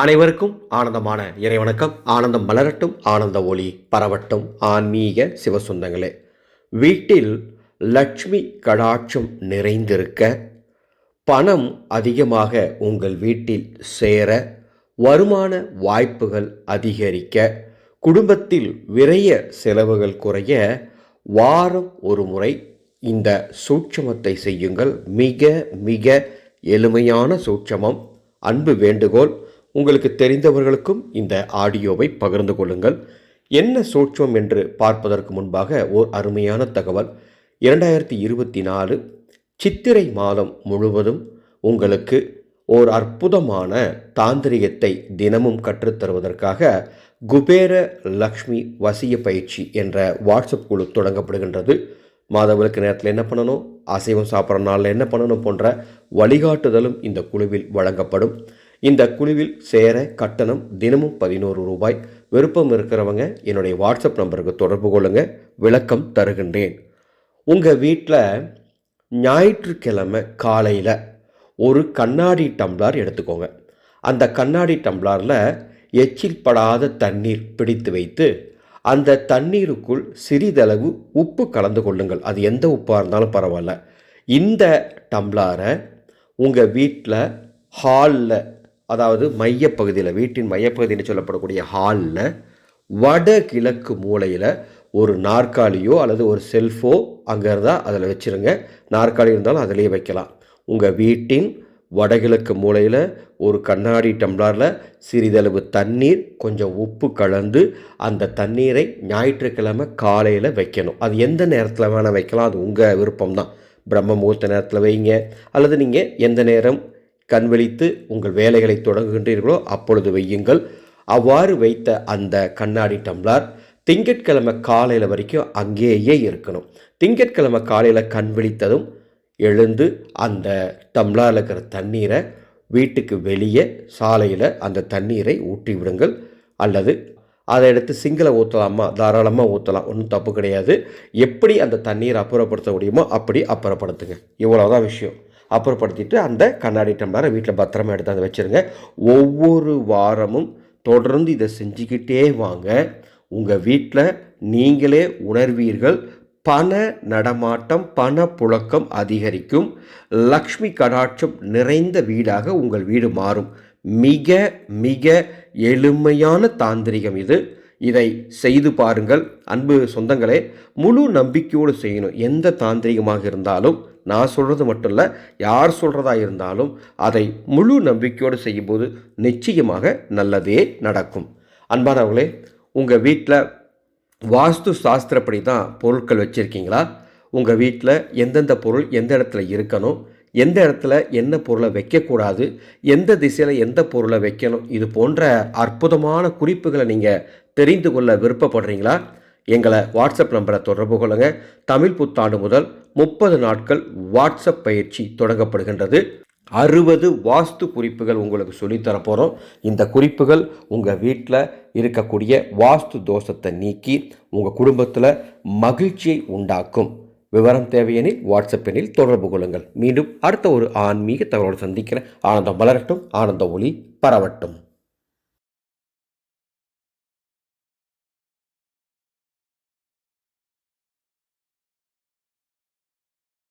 அனைவருக்கும் ஆனந்தமான இறைவணக்கம். ஆனந்தம் மலரட்டும் ஆனந்த ஒளி பரவட்டும். ஆன்மீக சிவசொந்தங்களே வீட்டில் லட்சுமி கடாட்சம் நிறைந்திருக்க பணம் அதிகமாக உங்கள் வீட்டில் சேர வருமான வாய்ப்புகள் அதிகரிக்க குடும்பத்தில் விரைய செலவுகள் குறைய வாரம் ஒரு முறை இந்த சூட்சமத்தை செய்யுங்கள். மிக மிக எளிமையான சூட்சமம். அன்பு வேண்டுகோள். உங்களுக்கு தெரிந்தவர்களுக்கும் இந்த ஆடியோவை பகிர்ந்து கொள்ளுங்கள். என்ன சூட்சம் என்று பார்ப்பதற்கு முன்பாக ஓர் அருமையான தகவல். இரண்டாயிரத்தி இருபத்தி நாலு சித்திரை மாதம் முழுவதும் உங்களுக்கு ஓர் அற்புதமான தாந்திரிகத்தை தினமும் கற்றுத்தருவதற்காக குபேர லக்ஷ்மி வசிய பயிற்சி என்ற வாட்ஸ்அப் குழு தொடங்கப்படுகின்றது. மாதவிலக்கு நேரத்தில் என்ன பண்ணணும்? அசைவம் சாப்பிட்ற நாளில் என்ன பண்ணணும் போன்ற வழிகாட்டுதலும் இந்த குழுவில் வழங்கப்படும். இந்த குழுவில் சேர கட்டணம் தினமும் பதினோரு ரூபாய். விருப்பம் இருக்கிறவங்க என்னுடைய வாட்ஸ்அப் நம்பருக்கு தொடர்பு கொள்ளுங்க. விளக்கம் தருகின்றேன். உங்கள் வீட்டில் ஞாயிற்றுக்கிழமை காலையில் ஒரு கண்ணாடி டம்ளர் எடுத்துக்கோங்க. அந்த கண்ணாடி டம்ளாரில் எச்சில் படாத தண்ணீர் பிடித்து வைத்து அந்த தண்ணீருக்குள் சிறிதளவு உப்பு கலந்து கொள்ளுங்கள். அது எந்த உப்பாக இருந்தாலும் பரவாயில்ல. இந்த டம்ளாரை உங்கள் வீட்டில் ஹாலில் அதாவது மையப்பகுதியில் வீட்டின் மையப்பகுதின்னு சொல்லப்படக்கூடிய ஹாலில் வடகிழக்கு மூலையில் ஒரு நாற்காலியோ அல்லது ஒரு செல்ஃபோ அங்கே இருந்தால் அதில் வச்சுருங்க. நாற்காலி இருந்தாலும் அதிலேயே வைக்கலாம். உங்கள் வீட்டின் வடகிழக்கு மூலையில் ஒரு கண்ணாடி டம்ளரில் சிறிதளவு தண்ணீர் கொஞ்சம் உப்பு கலந்து அந்த தண்ணீரை ஞாயிற்றுக்கிழமை காலையில் வைக்கணும். அது எந்த நேரத்தில் வேணால் வைக்கலாம். அது உங்கள் விருப்பம் தான் பிரம்ம முகூர்த்த நேரத்தில் வைங்க. அல்லது நீங்கள் எந்த நேரம் கண் விழித்து உங்கள் வேலைகளை தொடங்குகின்றீர்களோ அப்பொழுது வையுங்கள். அவ்வாறு வைத்த அந்த கண்ணாடி டம்ளார் திங்கட்கிழமை காலையில் வரைக்கும் அங்கேயே இருக்கணும். திங்கட்கிழமை காலையில் கண் விழித்ததும் எழுந்து அந்த டம்ளாரில் இருக்கிற தண்ணீரை வீட்டுக்கு வெளியே சாலையில் அந்த தண்ணீரை ஊற்றி விடுங்கள். அல்லது அதை எடுத்து சிங்கில் ஊற்றலாமா தாராளமாக ஊற்றலாம் ஒன்றும் தப்பு கிடையாது. எப்படி அந்த தண்ணீரை அப்புறப்படுத்த முடியுமோ அப்படி அப்புறப்படுத்துங்க. இவ்வளோதான் விஷயம். அப்புறப்படுத்திட்டு அந்த கண்ணாடி டம்ளரை வீட்டில் பத்திரமா எடுத்து அதை வச்சுருங்க. ஒவ்வொரு வாரமும் தொடர்ந்து இதை செஞ்சுக்கிட்டே வாங்க. உங்கள் வீட்டில் நீங்களே உணர்வீர்கள். பண நடமாட்டம் பண புழக்கம் அதிகரிக்கும். லக்ஷ்மி கடாட்சம் நிறைந்த வீடாக உங்கள் வீடு மாறும். மிக மிக எளிமையான தாந்திரிகம் இது. இதை செய்து பாருங்கள். அன்பு சொந்தங்களே முழு நம்பிக்கையோடு செய்யணும். எந்த தாந்திரிகமாக இருந்தாலும் நான் சொல்கிறது மட்டும் இல்லை யார் சொல்கிறதா இருந்தாலும் அதை முழு நம்பிக்கையோடு செய்யும்போது நிச்சயமாக நல்லதே நடக்கும். அன்பானவர்களே உங்கள் வீட்டில் வாஸ்து சாஸ்திரப்படி தான் பொருட்கள் வச்சுருக்கீங்களா? உங்கள் வீட்டில் எந்தெந்த பொருள் எந்த இடத்துல இருக்கணும்? எந்த இடத்துல என்ன பொருளை வைக்கக்கூடாது? எந்த திசையில் எந்த பொருளை வைக்கணும்? இது போன்ற அற்புதமான குறிப்புகளை நீங்கள் தெரிந்து கொள்ள விருப்பப்படுறீங்களா? எங்களை வாட்ஸ்அப் நம்பரை தொடர்பு கொள்ளுங்கள் தமிழ் புத்தாண்டு முதல் முப்பது நாட்கள் வாட்ஸ்அப் பயிற்சி தொடங்கப்படுகின்றது. அறுபது வாஸ்து குறிப்புகள் உங்களுக்கு சொல்லித்தர போகிறோம் இந்த குறிப்புகள் உங்கள் வீட்டில் இருக்கக்கூடிய வாஸ்து தோஷத்தை நீக்கி உங்கள் குடும்பத்தில் மகிழ்ச்சியை உண்டாக்கும். விவரம் தேவையெனில் வாட்ஸ்அப் எண்ணில் தொடர்பு கொள்ளுங்கள். மீண்டும் அடுத்த ஒரு ஆன்மீக தகவலோடு சந்திக்கிறேன். ஆனந்தம் வளரட்டும் ஆனந்த ஒளி பரவட்டும்.